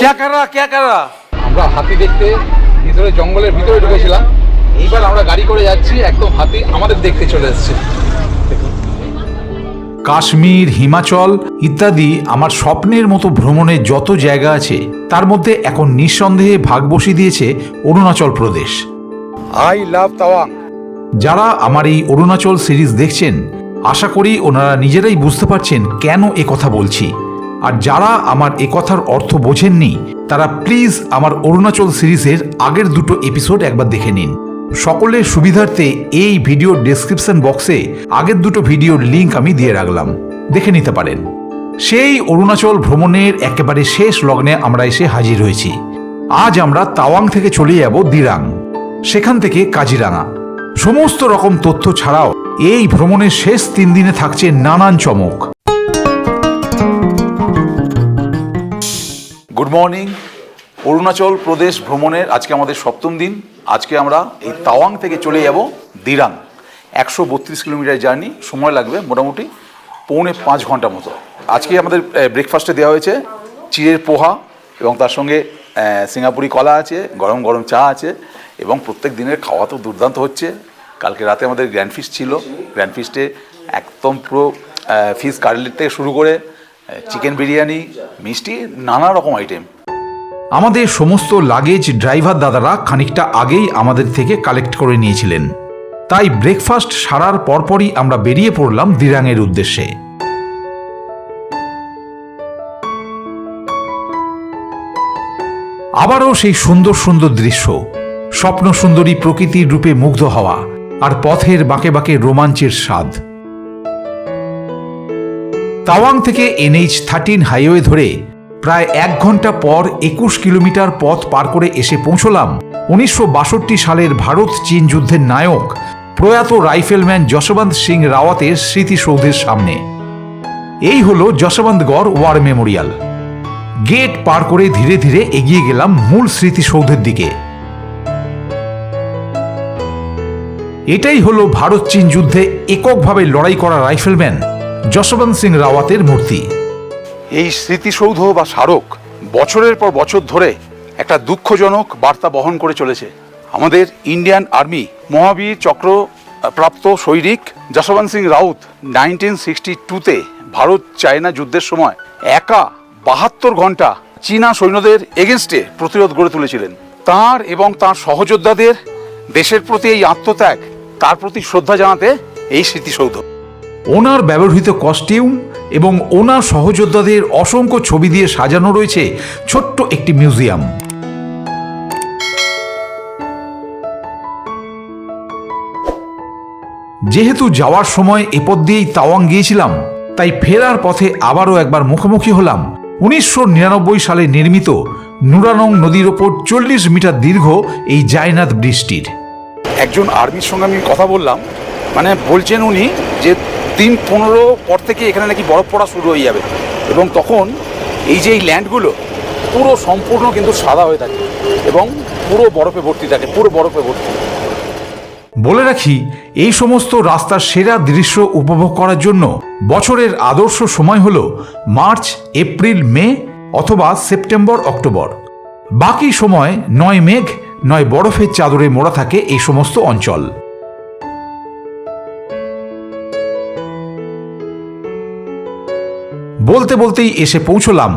ক্যা কারা ক্যা কারা? আমরা হাতি দেখতে ভিতরে জঙ্গলের ভিতরে ঢুকেছিলাম। এইবার আমরা গাড়ি করে যাচ্ছি একদম হাতি আমাদের দেখতে চলে এসেছে। কাশ্মীর হিমাচল ইত্যাদি আমার স্বপ্নের মতো ভ্রমণের যত জায়গা আছে তার মধ্যে এখন নিঃসন্দেহে ভাগ বসিয়ে দিয়েছে অরুণাচল প্রদেশ। আই লাভ তাওয়াং যারা আমার এই অরুণাচল সিরিজ দেখছেন আশা করি ওনারা নিজেরাই বুঝতে পারছেন কেন এ কথা বলছি। আর যারা আমার কথার অর্থ বোঝেননি, তারা প্লিজ আমার অরুণাচল সিরিজের আগের দুটো এপিসোড একবার দেখে নিন। সকলের সুবিধার্থে এই ভিডিও ডেসক্রিপশন বক্সে আগের দুটো ভিডিওর লিংক আমি দিয়ে রাখলাম। দেখে নিতে পারেন। সেই অরুণাচল ভ্রমণের একেবারে শেষ লগ্নে আমরা এসে হাজির হয়েছি। আজ আমরা তাওয়াং থেকে চলে যাব দিরাং, সেখান থেকে কাজিরাঙা। সমস্ত রকম তথ্য ছাড়াও এই ভ্রমণের শেষ তিন দিনে থাকছে নানান চমক। গুড মর্নিং অরুণাচল প্রদেশ ভ্রমণের আজকে আমাদের সপ্তম দিন। আজকে আমরা এই তাওয়াং থেকে চলে যাব দিরাং। একশো বত্রিশ কিলোমিটার জার্নি, সময় লাগবে মোটামুটি পৌনে পাঁচ ঘণ্টা মতো। আজকে আমাদের ব্রেকফাস্টে দেওয়া হয়েছে চিড়ের পোহা এবং তার সঙ্গে সিঙ্গাপুরি কলা আছে, গরম গরম চা আছে এবং প্রত্যেক দিনের খাওয়া তো দুর্দান্ত হচ্ছে। কালকে রাতে আমাদের গ্র্যান্ড ফিস্ট ছিল। গ্র্যান্ড ফিস্টে একদম পুরো ফিস কাটলেট থেকে শুরু করে চিকেন বিরিয়ানি মিষ্টি, নানা রকম আইটেম আমাদের সমস্ত লাগেজ ড্রাইভার দাদারা খানিকটা আগেই আমাদের থেকে কালেক্ট করে নিয়েছিলেন। তাই ব্রেকফাস্ট সারার পরপরই আমরা বেরিয়ে পড়লাম দিরাংয়ের উদ্দেশ্যে। আবারও সেই সুন্দর সুন্দর দৃশ্য স্বপ্ন সুন্দরী প্রকৃতির রূপে মুগ্ধ হওয়া আর পথের বাঁকে বাঁকে রোমাঞ্চের স্বাদ। তাওয়াং থেকে এনএইচ থার্টিন হাইওয়ে ধরে প্রায় এক ঘণ্টা পর একুশ কিলোমিটার পথ পার করে এসে পৌঁছলাম। উনিশশো বাষট্টি সালের ভারত চীন যুদ্ধের নায়ক প্রয়াত রাইফেলম্যান যশবন্ত সিং রাওয়াতের স্মৃতিসৌধের সামনে। এই হলো যশবন্তগড় ওয়ার মেমোরিয়াল। গেট পার করে ধীরে ধীরে এগিয়ে গেলাম মূল স্মৃতিসৌধের দিকে। এটাই হলো ভারত চীন যুদ্ধে এককভাবে লড়াই করা রাইফেলম্যান যশবন্ত সিং রাওয়াতের মূর্তি। এই স্মৃতিসৌধ বা স্মারক বছরের পর বছর ধরে একটা দুঃখজনক বার্তা বহন করে চলেছে। আমাদের ইন্ডিয়ান আর্মি মহাবীর চক্র প্রাপ্ত সৈনিক যশবন্ত সিং রাউত নাইনটিন সিক্সটি টুতে ভারত চায়না যুদ্ধের সময় একা বাহাত্তর ঘণ্টা চীনা সৈন্যদের এগেনস্টে প্রতিরোধ গড়ে তুলেছিলেন। তার এবং তার সহযোদ্ধাদের দেশের প্রতি এই আত্মত্যাগ, তার প্রতি শ্রদ্ধা জানাতে এই স্মৃতিসৌধ। ওনার ব্যবহৃত কস্টিউম এবং ওনার সহযোদ্ধাদের অসংখ্য ছবি দিয়ে সাজানো রয়েছে ছোট্ট একটি মিউজিয়াম। যেহেতু যাওয়ার সময় এপদ দিয়েই তাওয়াং গিয়েছিলাম, তাই ফেরার পথে আবারও একবার মুখোমুখি হলাম। উনিশশো নিরানব্বই সালে নির্মিত নুরানং নদীর ওপর চল্লিশ মিটার দীর্ঘ এই জায়নাথ ব্রিজটির। একজন আর্মির সঙ্গে আমি কথা বললাম মানে বলছেন উনি যে দিন পনেরো পর থেকে এখানে নাকি বরফ পড়া শুরু হয়ে যাবে। এবং তখন এই যে এই ল্যান্ডগুলো, পুরো সম্পূর্ণ কিন্তু সাদা হয়ে থাকে এবং পুরো বরফে ভর্তি থাকে, পুরো বরফে ভর্তি। বলে রাখি, এই সমস্ত রাস্তার সেরা দৃশ্য উপভোগ করার জন্য বছরের আদর্শ সময় হল মার্চ, এপ্রিল, মে অথবা সেপ্টেম্বর, অক্টোবর। বাকি সময় নয় মেঘ, নয় বরফের চাদরে মোড়া থাকে এই সমস্ত অঞ্চল। বলতে বলতেই এসে পৌঁছলাম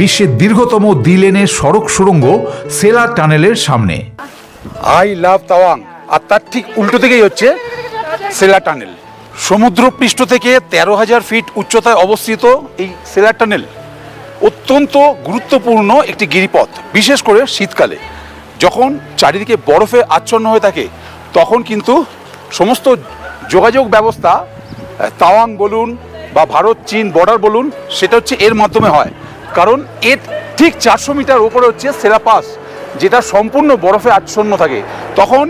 বিশ্বের দীর্ঘতম দিলেনের সড়ক সুড়ঙ্গ সেলা টানেলের সামনে। I love Tawang. আর তার ঠিক উল্টো দিকেই হচ্ছে সেলা টানেল। সমুদ্র পৃষ্ঠ থেকে তেরো হাজার ফিট উচ্চতায় অবস্থিত এই সেলা টানেল অত্যন্ত গুরুত্বপূর্ণ একটি গিরিপথ, বিশেষ করে শীতকালে। যখন চারিদিকে বরফে আচ্ছন্ন হয়ে থাকে, তখন কিন্তু সমস্ত যোগাযোগ ব্যবস্থা তাওয়াং বলুন বা ভারত, চীন বর্ডার বলুন, সেটা হচ্ছে এর মাধ্যমে হয়। কারণ এর ঠিক চারশো মিটার ওপরে হচ্ছে সেরা পাস, যেটা সম্পূর্ণ বরফে আচ্ছন্ন থাকে। তখন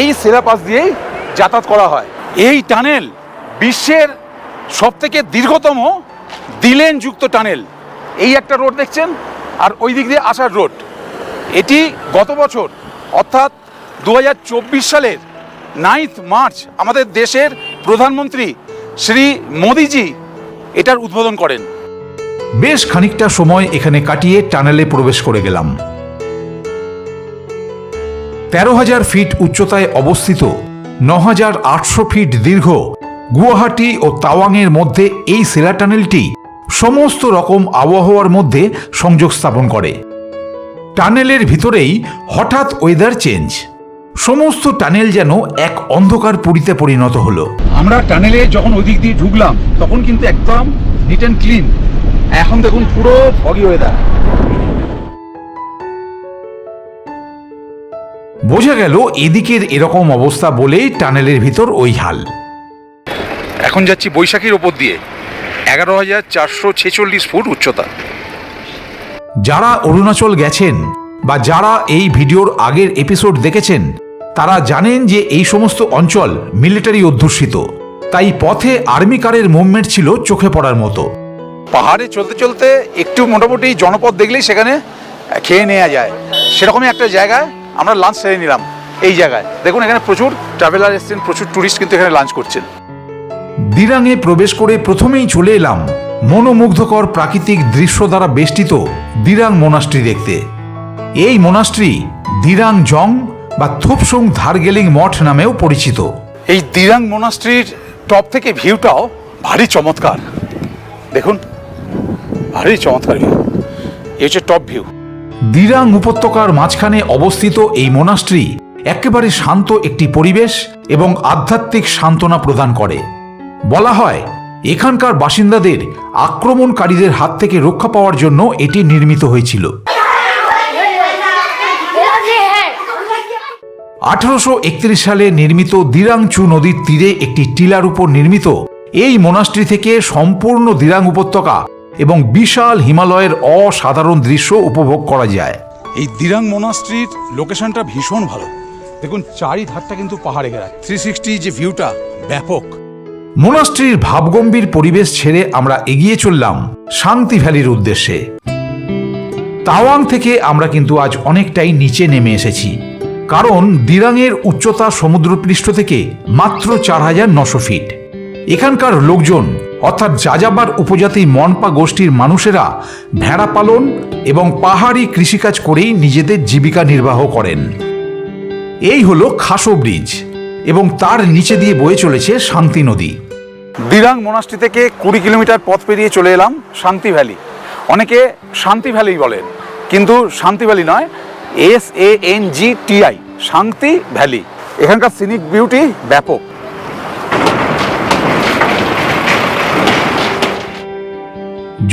এই সেরা পাস দিয়েই যাতায়াত করা হয়। এই টানেল বিশ্বের সবথেকে দীর্ঘতম দিলেনযুক্ত টানেল। এই একটা রোড দেখছেন? আর ওই দিক দিয়ে আসার রোড। এটি গত বছর, অর্থাৎ দু হাজার চব্বিশ সালের নাইন্থ মার্চ, আমাদের দেশের প্রধানমন্ত্রী শ্রী মোদিজি এটার উদ্বোধন করেন। বেশ খানিকটা সময় এখানে কাটিয়ে টানেলে প্রবেশ করে গেলাম। তেরো হাজার ফিট উচ্চতায় অবস্থিত, ন হাজার আটশো ফিট দীর্ঘ গুয়াহাটি ও তাওয়াংয়ের মধ্যে এই সেলা টানেলটি সমস্ত রকম আবহাওয়ার মধ্যে সংযোগ স্থাপন করে। টানেলের ভিতরেই হঠাৎ ওয়েদার চেঞ্জ সমস্ত টানেল যেন এক অন্ধকার পুরীতে পরিণত হলো। আমরা টানেলে যখন ওইদিক দিয়ে ঢুকলাম তখন কিন্তু একদম নিট অ্যান্ড ক্লিন এখন দেখুন পুরো ফগি ওয়েদার বোঝা গেল এদিকের এরকম অবস্থা বলেই টানেলের ভিতর ওই হাল। এখন যাচ্ছি বৈশাখীর ওপর দিয়ে। এগারো হাজার চারশো ছেচল্লিশ ফুট উচ্চতা। যারা অরুণাচল গেছেন বা যারা এই ভিডিওর আগের এপিসোড দেখেছেন তারা জানেন যে এই সমস্ত অঞ্চল মিলিটারি অধ্যুষিত। তাই পথে আর্মি কারের মুভমেন্ট ছিল চোখে পড়ার মতো। পাহাড়ে চলতে চলতে একটু মোটামুটি জনপদ দেখলেই সেখানে খেয়ে নেওয়া যায়। সেরকমই একটা জায়গায় আমরা লাঞ্চ সেরে নিলাম এই জায়গায়। দেখুন এখানে প্রচুর ট্রাভেলার এসছেন প্রচুর ট্যুরিস্ট কিন্তু এখানে লাঞ্চ করছেন। দিরাঙে প্রবেশ করে প্রথমেই চলে এলাম মনোমুগ্ধকর প্রাকৃতিক দৃশ্য দ্বারা বেষ্টিত দিরাং মোনাস্ট্রি দেখতে। এই মোনাস্ট্রি দিরাং জং বা থুপসুং ধারগেলিং মঠ নামেও পরিচিত। এই দিরাং মোনাস্ট্রির টপ থেকে ভিউটাও ভারী চমৎকার। দেখুন ভারী চমৎকার ভিউ এই হচ্ছে টপ ভিউ দিরাং উপত্যকার মাঝখানে অবস্থিত এই মোনাস্ট্রি একেবারে শান্ত একটি পরিবেশ এবং আধ্যাত্মিক সান্ত্বনা প্রদান করে। বলা হয় এখানকার বাসিন্দাদের আক্রমণকারীদের হাত থেকে রক্ষা পাওয়ার জন্য এটি নির্মিত হয়েছিল। আঠারোশো একত্রিশ সালে নির্মিত দিরাংচু নদীর তীরে একটি টিলার উপর নির্মিত এই মোনাস্ট্রি থেকে সম্পূর্ণ দিরাং উপত্যকা এবং বিশাল হিমালয়ের অসাধারণ দৃশ্য উপভোগ করা যায়। এই দিরাং মোনাস্ট্রির লোকেশনটা ভীষণ ভালো। দেখুন চারিধারটা কিন্তু পাহাড়ে ঘেরা। থ্রি সিক্সটি যে ভিউটা ব্যাপক। মোনাস্ট্রির ভাবগম্ভীর পরিবেশ ছেড়ে আমরা এগিয়ে চললাম শান্তি ভ্যালির উদ্দেশ্যে। তাওয়াং থেকে আমরা কিন্তু আজ অনেকটাই নিচে নেমে এসেছি। কারণ দিরাংয়ের উচ্চতা সমুদ্রপৃষ্ঠ থেকে মাত্র চার হাজার নশো ফিট। এখানকার লোকজন, অর্থাৎ যাযাবার উপজাতি মনপা গোষ্ঠীর মানুষেরা, ভেড়া পালন এবং পাহাড়ি কৃষিকাজ করেই নিজেদের জীবিকা নির্বাহ করেন। এই হলো খাসো ব্রিজ এবং তার নিচে দিয়ে বয়ে চলেছে শান্তি নদী। দিরাং মোনাস্ট্রি থেকে কুড়ি কিলোমিটার পথ পেরিয়ে চলে এলাম শান্তি ভ্যালি। অনেকে শান্তি ভ্যালি বলেন, কিন্তু শান্তি ভ্যালি নয় S A N G T I Shanti valley. এখানকার সিনিক বিউটি ব্যাপক।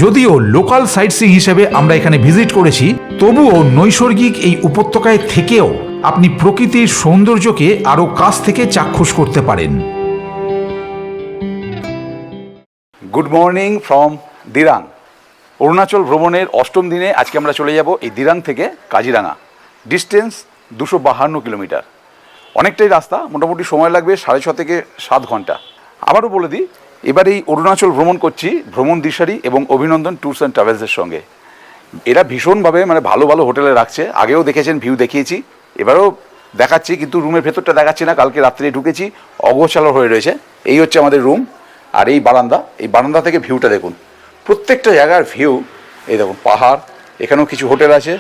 যদিও লোকাল সাইট সিং হিসেবে আমরা এখানে ভিজিট করেছি তবুও নৈসর্গিক এই উপত্যকায় থেকেও আপনি প্রকৃতির সৌন্দর্যকে আরও কাছ থেকে চাক্ষুষ করতে পারেন। Good morning from Dirang Arunachal ভ্রমণের অষ্টম দিনে আজকে আমরা চলে যাব এই দিরাং থেকে কাজিরাঙা। ডিস্টেন্স দুশো বাহান্ন কিলোমিটার। অনেকটাই রাস্তা, মোটামুটি সময় লাগবে সাড়ে ছ থেকে সাত ঘণ্টা। আবারও বলে দিই, এবার এই অরুণাচল ভ্রমণ করছি ভ্রমণ দিশারি এবং অভিনন্দন ট্যুরস অ্যান্ড ট্রাভেলসের সঙ্গে। এরা ভীষণভাবে মানে ভালো ভালো হোটেলে রাখছে। আগেও দেখেছেন, ভিউ দেখিয়েছি। এবারও দেখাচ্ছি, কিন্তু রুমের ভেতরটা দেখাচ্ছি না, কালকে রাত্রে ঢুকেছি, অগোছালো হয়ে রয়েছে। এই হচ্ছে আমাদের রুম, আর এই বারান্দা। এই বারান্দা থেকে ভিউটা দেখুন। প্রত্যেকটা জায়গার ভিউ, এই দেখুন, পাহাড়, এখানেও কিছু হোটেল আছে।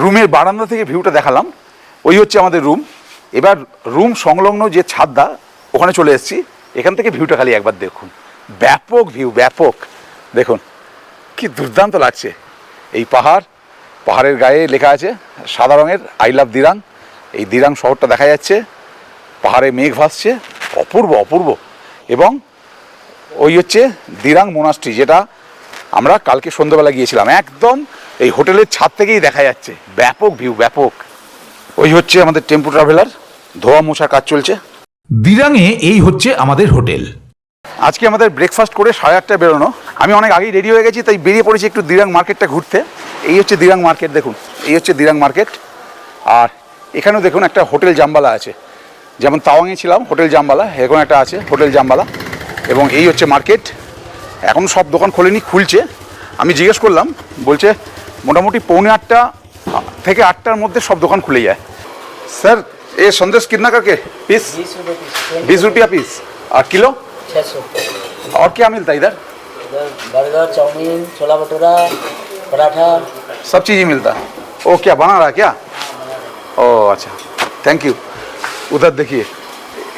রুমের বারান্দা থেকে ভিউটা দেখালাম। ওই হচ্ছে আমাদের রুম এবার রুম সংলগ্ন যে ছাদটা, ওখানে চলে এসেছি। এখান থেকে ভিউটা খালি একবার দেখুন। ব্যাপক ভিউ ব্যাপক। দেখুন, কি দুর্দান্ত লাগছে। এই পাহাড়, পাহাড়ের গায়ে লেখা আছে, সাদা রঙের আই লাভ দিরাং এই দিরাং শহরটা দেখা যাচ্ছে। পাহাড়ে মেঘ ভাসছে, অপূর্ব অপূর্ব। এবং ওই হচ্ছে দিরাং মোনাস্ট্রি যেটা আমরা কালকে সন্ধ্যাবেলা গিয়েছিলাম। একদম এই হোটেলের ছাদ থেকেই দেখা যাচ্ছে। ব্যাপক ভিউ ব্যাপক। ওই হচ্ছে আমাদের টেম্পু ট্রাভেলার। ধোয়া মোছা কাজ চলছে। দিরাঙে এই হচ্ছে আমাদের হোটেল। আজকে আমাদের ব্রেকফাস্ট করে সাড়ে আটটায় বেরোনো। আমি অনেক আগেই রেডি হয়ে গেছি তাই বেরিয়ে পড়েছি একটু দিরাং মার্কেটটা ঘুরতে। এই হচ্ছে দিরাং মার্কেট দেখুন। এই হচ্ছে দিরাং মার্কেট। আর এখানেও দেখুন একটা হোটেল জাম্বালা আছে। যেমন তাওয়াংয়ে ছিলাম হোটেল জাম্বালা। এখন একটা আছে হোটেল জাম্বালা। এবং এই হচ্ছে মার্কেট। এখন সব দোকান খোলেনি খুলছে। আমি জিজ্ঞেস করলাম বলছে মোটামুটি পৌনে আটটা থেকে আটটার মধ্যে সব দোকান খুলে যায়। স্যার এ সন্দেশ কিতনা কাকে পিস? বিশ রুপিয়া পিস আর কিলো? আর কি और क्या मिलता है इधर इधर बर्गर चाउमीन छोला কে ও আচ্ছা। থ্যাংক ইউ উদার দেখিয়ে।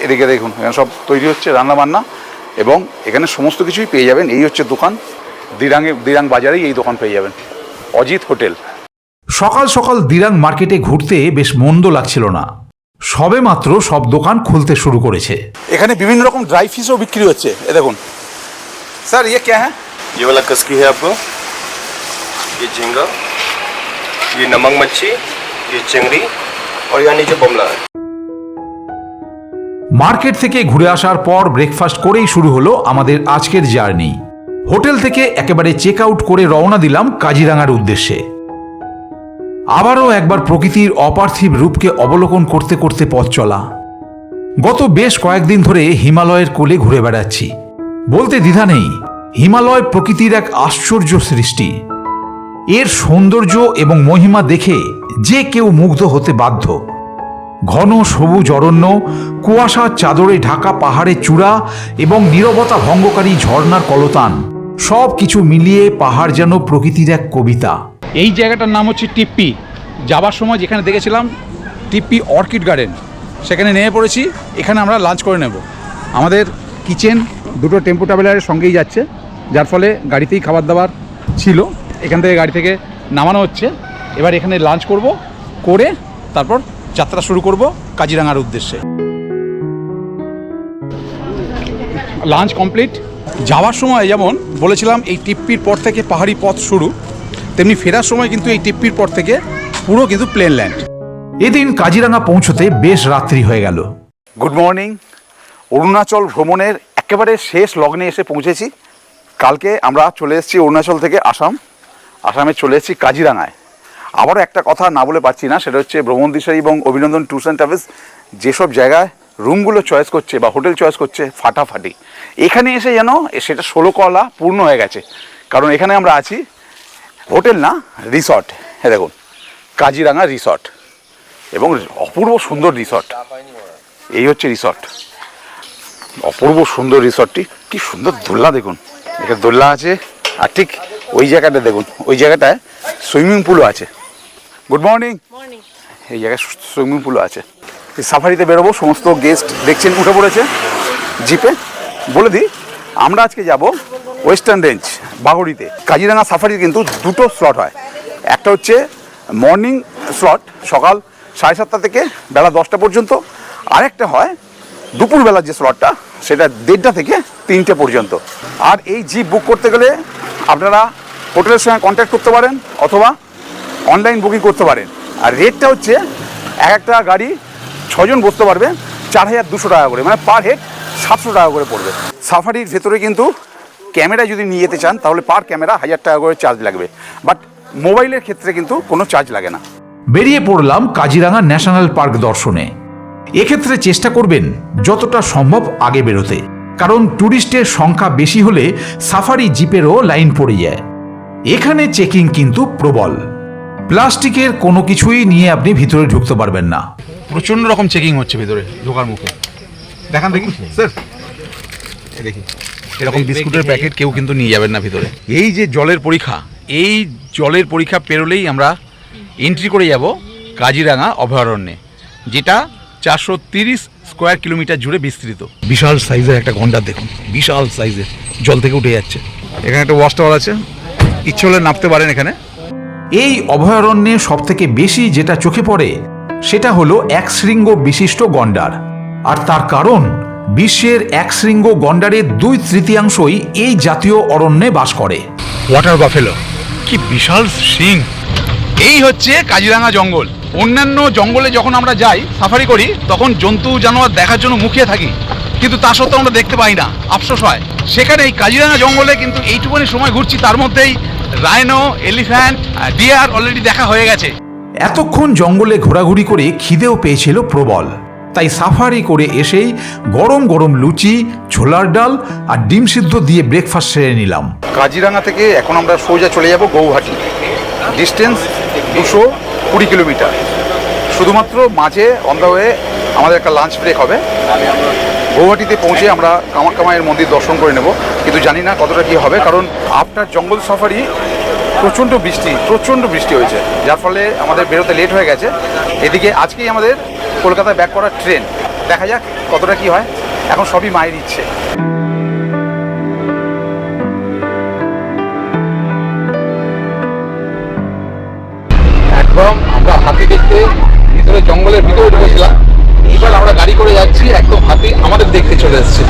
এদিকে দেখুন এখানে সব তৈরি হচ্ছে রান্না বান্না এবং এখানে সমস্ত কিছুই পেয়ে যাবেন। এই হচ্ছে দোকান। দিরাঙে দিরাং বাজারেই এই দোকান পেয়ে যাবেন। অজিত হোটেল সকাল সকাল দিরাং মার্কেটে ঘুরতে বেশ মন্দ লাগছিল না সবে মাত্র সব দোকান খুলতে শুরু করেছে এখানে বিভিন্ন রকম ড্রাই ফিশও বিক্রি হচ্ছে এ দেখুন স্যার ইয়ে কে হ্যাঁ ये वाला कसकी है आपको ये झींगा ये नमक मच्छी ये चिंगड़ी और यहाँ नीचे बमला है মার্কেট থেকে ঘুরে আসার পর ব্রেকফাস্ট করেই শুরু হলো আমাদের আজকের জার্নি হোটেল থেকে একেবারে চেক আউট করে রওনা দিলাম কাজিরাঙার উদ্দেশ্যে। আবারও একবার প্রকৃতির অপার্থিব রূপকে অবলোকন করতে করতে পথ চলা। গত বেশ কয়েকদিন ধরে হিমালয়ের কোলে ঘুরে বেড়াচ্ছি। বলতে দ্বিধা নেই, হিমালয় প্রকৃতির এক আশ্চর্য সৃষ্টি। এর সৌন্দর্য এবং মহিমা দেখে যে কেউ মুগ্ধ হতে বাধ্য। ঘন সবুজ অরণ্য কুয়াশার চাদরে ঢাকা পাহাড়ের চূড়া এবং নীরবতা ভঙ্গকারী ঝর্ণার কলতান। সব কিছু মিলিয়ে পাহাড় যেন প্রকৃতির এক কবিতা। এই জায়গাটার নাম হচ্ছে টিপ্পি। যাবার সময় যেখানে দেখেছিলাম, টিপ্পি অর্কিড গার্ডেন। সেখানে নেমে পড়েছি, এখানে আমরা লাঞ্চ করে নেব। আমাদের কিচেন দুটো টেম্পো ট্রাভেলারের সঙ্গেই যাচ্ছে, যার ফলে গাড়িতেই খাবার দাবার ছিল। এখান থেকে গাড়ি থেকে নামানো হচ্ছে। এবার এখানে লাঞ্চ করব, করে তারপর যাত্রা শুরু করব কাজিরাঙার উদ্দেশ্যে। Lunch complete. যাওয়ার সময় যেমন বলেছিলাম এই টিপ্পির পর থেকে পাহাড়ি পথ শুরু তেমনি ফেরার সময় কিন্তু এই টিপ্পির পর থেকে পুরো কিন্তু প্লেন ল্যান্ড এদিন কাজিরাঙা পৌঁছতে বেশ রাত্রি হয়ে গেল। গুড মর্নিং অরুণাচল ভ্রমণের একেবারে শেষ লগ্নে এসে পৌঁছেছি। কালকে আমরা চলে এসেছি অরুণাচল থেকে আসাম। আসামে চলে এসেছি কাজিরাঙায়। আবারও একটা কথা না বলে পারছি না সেটা হচ্ছে ভ্রমণ দিশারি এবং অভিনন্দন ট্যুরস অ্যান্ড ট্রাভেলস যেসব জায়গায় রুমগুলো চয়েস করছে বা হোটেল চয়েস করছে ফাটাফাটি। এখানে এসে যেন সেটা ষোলো কলা পূর্ণ হয়ে গেছে। কারণ এখানে আমরা আছি হোটেল না রিসর্ট হ্যাঁ দেখুন কাজিরাঙা রিসর্ট এবং অপূর্ব সুন্দর রিসর্ট এই হচ্ছে রিসর্ট অপূর্ব সুন্দর রিসর্টটি কি সুন্দর দোল্লা দেখুন। এখানে দোল্লা আছে আর ঠিক ওই জায়গাটা দেখুন ওই জায়গাটায় সুইমিং পুলও আছে। গুড মর্নিং মর্নিং এই জায়গায় সুইমিং পুলও আছে। এই সাফারিতে বেরোবো সমস্ত গেস্ট দেখছেন উঠে পড়েছে জিপে বলে দিই, আমরা আজকে যাব ওয়েস্টার্ন রেঞ্জ বাগড়িতে কাজিরাঙা সাফারির কিন্তু দুটো স্লট হয়। একটা হচ্ছে মর্নিং স্লট সকাল সাড়ে সাতটা থেকে বেলা দশটা পর্যন্ত। আরেকটা হয় দুপুরবেলার যে স্লটটা সেটা দেড়টা থেকে তিনটে পর্যন্ত। আর এই জিপ বুক করতে গেলে আপনারা হোটেলের সঙ্গে কন্ট্যাক্ট করতে পারেন, অথবা অনলাইন বুকিং করতে পারেন। আর রেটটা হচ্ছে এক একটা গাড়ি ছজন বসতে পারবে, চার হাজার দুশো টাকা করে। মানে পার হেড সাতশো টাকা করে পড়বে। সাফারির ভেতরে কিন্তু ক্যামেরা যদি নিয়ে যেতে চান তাহলে পার ক্যামেরা হাজার টাকা করে চার্জ লাগবে। বাট মোবাইলের ক্ষেত্রে কিন্তু কোনো চার্জ লাগে না। বেরিয়ে পড়লাম কাজিরাঙা ন্যাশনাল পার্ক দর্শনে। এক্ষেত্রে চেষ্টা করবেন যতটা সম্ভব আগে বেরোতে। কারণ ট্যুরিস্টের সংখ্যা বেশি হলে সাফারি জিপেরও লাইন পড়ে যায়। এখানে চেকিং কিন্তু প্রবল। প্লাস্টিকের কোনো কিছুই নিয়ে আপনি ভিতরে ঢুকতে পারবেন না। প্রচণ্ড রকম চেকিং হচ্ছে ভিতরে ঢোকার মুখে। দেখান দেখি। স্যার। দেখি। এরকম বিস্কুটের প্যাকেট কেউ কিন্তু নিয়ে যাবেন না ভিতরে। এই যে জলের পরীক্ষা এই জলের পরীক্ষা পেরোলেই আমরা এন্ট্রি করে যাব কাজিরাঙা অভয়ারণ্যে যেটা চারশো তিরিশ স্কোয়ার কিলোমিটার জুড়ে বিস্তৃত। বিশাল সাইজের একটা গন্ডার দেখুন বিশাল সাইজের জল থেকে উঠে যাচ্ছে। এখানে একটা ওয়াশ টাওয়ার আছে। ইচ্ছে হলে নামতে পারেন এখানে। এই অভয়ারণ্যে সবথেকে বেশি যেটা চোখে পড়ে সেটা হলো এক শৃঙ্গ বিশিষ্ট গন্ডার। আর তার কারণ বিশ্বের এক শৃঙ্গ গন্ডারের দুই তৃতীয়াংশই এই জাতীয় অরণ্যে বাস করে। ওয়াটার বাফেলো কি বিশাল সিং এই হচ্ছে কাজিরাঙা জঙ্গল। অন্যান্য জঙ্গলে যখন আমরা যাই সাফারি করি তখন জন্তু জানোয়ার দেখার জন্য মুখিয়ে থাকি। কিন্তু তা সত্ত্বেও আমরা দেখতে পাই না। আফসোস হয়। সেখানে এই কাজিরাঙা জঙ্গলে কিন্তু এইটুকুনি সময় ঘুরছি তার মধ্যেই রাইনো এলিফ্যান্ট ডিয়ার অলরেডি দেখা হয়ে গেছে। এতক্ষণ জঙ্গলে ঘোরাঘুরি করে খিদেও পেয়েছিল প্রবল। তাই সাফারি করে এসেই গরম গরম লুচি, ছোলার ডাল আর ডিম সিদ্ধ দিয়ে ব্রেকফাস্ট সেরে নিলাম। কাজিরাঙা থেকে এখন আমরা সোজা চলে যাব গৌহাটি। ডিস্টেন্স দুশো কুড়ি কিলোমিটার। শুধুমাত্র মাঝে অন দ্য ওয়ে আমাদের একটা লাঞ্চ ব্রেক হবে। গৌহাটিতে পৌঁছে আমরা কামাখ্যা মায়ের মন্দির দর্শন করে নেব। কিন্তু জানি না কতটা কী হবে, কারণ আফটার জঙ্গল সাফারি প্রচণ্ড বৃষ্টি প্রচণ্ড বৃষ্টি হয়েছে। যার ফলে আমাদের বেরোতে লেট হয়ে গেছে। এদিকে আজকেই আমাদের কলকাতায় ব্যাক করার ট্রেন দেখা যাক কতটা কি হয়। এখন সবই মায়ের ইচ্ছে। একদম আমরা হাতি দেখতে ভিতরে জঙ্গলের ভিতরে ঢুকেছিলাম। এবার আমরা গাড়ি করে যাচ্ছি একদম হাতি আমাদের দেখতে চলে এসেছে।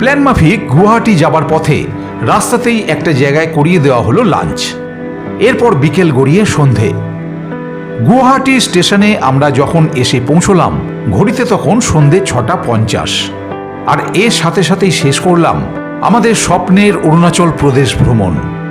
প্ল্যান মাফিক গুয়াহাটি যাবার পথে রাস্তাতেই একটা জায়গায় করিয়ে দেওয়া হলো লাঞ্চ। এরপর বিকেল গড়িয়ে সন্ধে। গুয়াহাটি স্টেশনে আমরা যখন এসে পৌঁছলাম, ঘড়িতে তখন সন্ধে ছটা পঞ্চাশ। আর এর সাথে সাথেই শেষ করলাম আমাদের স্বপ্নের অরুণাচল প্রদেশ ভ্রমণ।